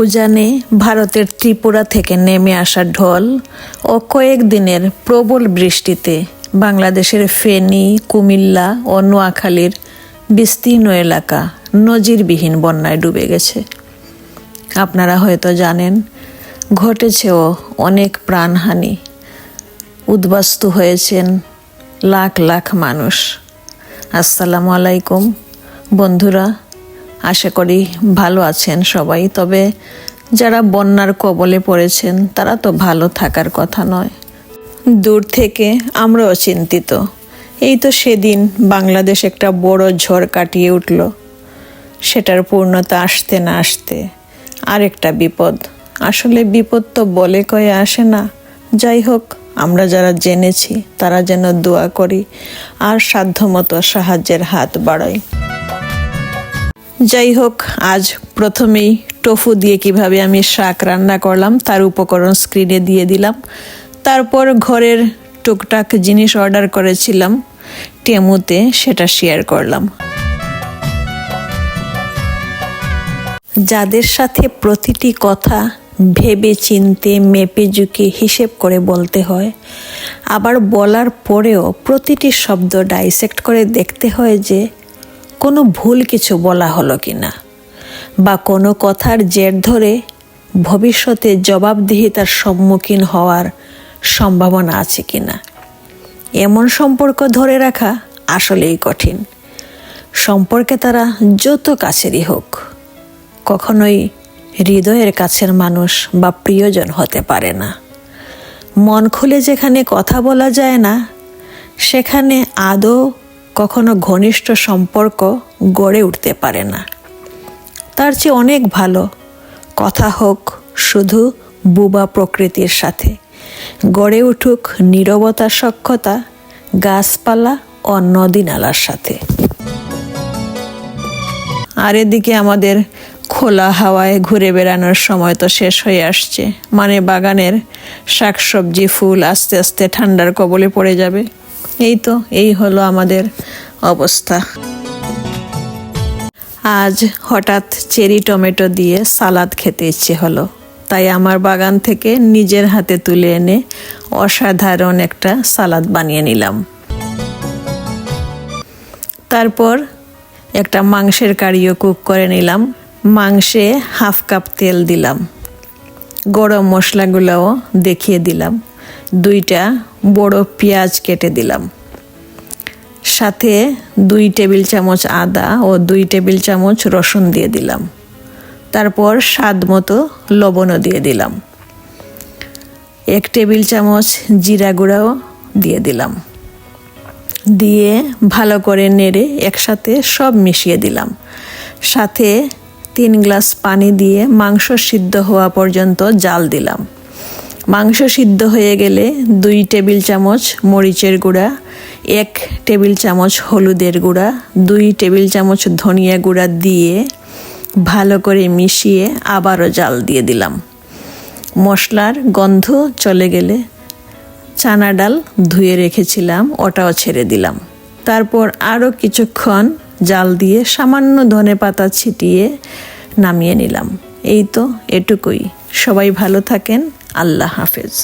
উজানে ভারতের ত্রিপুরা থেকে নেমে আসা ঢল ও কয়েকদিনের প্রবল বৃষ্টিতে বাংলাদেশের ফেনী, কুমিল্লা ও নোয়াখালীর বিস্তীর্ণ এলাকা নজিরবিহীন বন্যায় ডুবে গেছে। আপনারা হয়তো জানেন, ঘটেছেও অনেক প্রাণহানি। উদ্বাস্তু হয়েছেন লাখ লাখ মানুষ। আসসালামু আলাইকুম। বন্ধুরা আশা করি ভালো আছেন সবাই। তবে যারা বন্যার কবলে পড়েছেন, তারা তো ভালো থাকার কথা নয়। দূর থেকে আমরাও চিন্তিত। এই তো সেদিন বাংলাদেশ একটা বড় ঝড় কাটিয়ে উঠল। সেটার পূর্ণতা আসতে না আসতে আরেকটা বিপদ। আসলে বিপদ তো বলে কয়ে আসে না। যাই হোক, আমরা যারা জেনেছি, তারা যেন দোয়া করি আর সাধ্যমতো সাহায্যের হাত বাড়াই যাই হোক আজ প্রথমেই টোফু দিয়ে কীভাবে আমি শাক রান্না করলাম, তার উপকরণ স্ক্রিনে দিয়ে দিলাম। তারপর ঘরের টুকটাক জিনিস অর্ডার করেছিলাম, টেমুতে সেটা শেয়ার করলাম। যাদের সাথে প্রতিটি কথা ভেবে চিনতে, মেপে জুকে হিসেব করে বলতে হয়, আবার বলার পরেও প্রতিটি শব্দ ডাইসেক্ট করে দেখতে হয় যে কোনো ভুল কিছু বলা হলো কি না বা কোনো কথার জের ধরে ভবিষ্যতে জবাবদিহিতার সম্মুখীন হওয়ার সম্ভাবনা আছে কি না এমন সম্পর্ক ধরে রাখা আসলেই কঠিন। সম্পর্কে তারা যত কাছেরই হোক, কখনোই হৃদয়ের কাছের মানুষ বা প্রিয়জন হতে পারে না। মন খুলে যেখানে কথা বলা যায় না, সেখানে আদৌ কখনো ঘনিষ্ঠ সম্পর্ক গড়ে উঠতে পারে না। তার চেয়ে অনেক ভালো কথা হোক শুধু বুবা প্রকৃতির সাথে। গড়ে উঠুক নীরবতা, সক্ষতা, গাছপালা ও নদী নালার সাথে। আর এদিকে আমাদের খোলা হাওয়ায় ঘুরে বেড়ানোর সময় তো শেষ হয়ে আসছে। মানে বাগানের শাকসবজি, ফুল আস্তে আস্তে ঠান্ডার কবলে পড়ে যাবে। এই তো এই হলো আমাদের অবস্থা। আজ হঠাৎ চেরি টমেটো দিয়ে সালাদ খেতে ইচ্ছে হলো। তাই আমার বাগান থেকে নিজের হাতে তুলে এনে অসাধারণ একটা সালাদ বানিয়ে নিলাম। তারপর একটা মাংসের কারিও কুক করে নিলাম। মাংসে হাফ কাপ তেল দিলাম। গরম মশলাগুলোও দেখিয়ে দিলাম। দুইটা বড় পেঁয়াজ কেটে দিলাম। সাথে দুই টেবিল চামচ আদা ও দুই টেবিল চামচ রসুন দিয়ে দিলাম। তারপর স্বাদ মতো লবণও দিয়ে দিলাম। এক টেবিল চামচ জিরা গুঁড়াও দিয়ে দিলাম। দিয়ে ভালো করে নেড়ে একসাথে সব মিশিয়ে দিলাম। সাথে তিন গ্লাস পানি দিয়ে মাংস সিদ্ধ হওয়া পর্যন্ত জাল দিলাম। মাংস সিদ্ধ হয়ে গেলে দুই টেবিল চামচ মরিচের গুঁড়া, এক টেবিল চামচ হলুদের গুঁড়া, দুই টেবিল চামচ ধনিয়া গুঁড়া দিয়ে ভালো করে মিশিয়ে আবারও জাল দিয়ে দিলাম। মশলার গন্ধ চলে গেলে চানা ডাল ধুয়ে রেখেছিলাম, ওটাও ছেড়ে দিলাম। তারপর আরও কিছুক্ষণ জাল দিয়ে সামান্য ধনে পাতা ছিটিয়ে নামিয়ে নিলাম। এই তো এটুকুই। সবাই ভালো থাকেন। আল্লাহ হাফেজ।